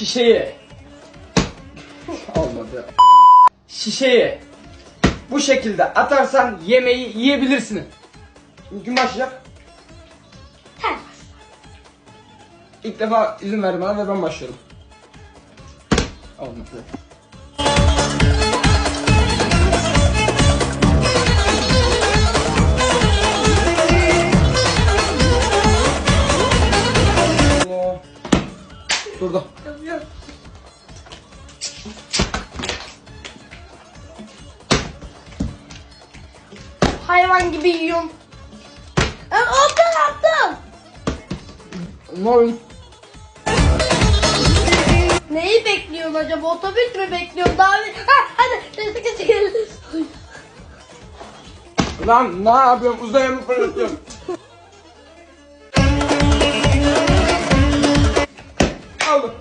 Şişeyi. Olmadı. Şişeyi. Bu şekilde atarsan yemeği yiyebilirsin. Kim başlayacak? Sen. İlk defa izin ver bana ve ben başlıyorum. Olmadı. Allah. Durdu. Hayvan gibi yiyorum. Ben orta yaptım. Ne oyun? Neyi bekliyorsun acaba? Otobüs mü bekliyorsun? Daha bir... Ha, hadi. Sıkı çekelim. Lan ne yapıyorum? Uzaya mı fırlatıyorum? Aldım.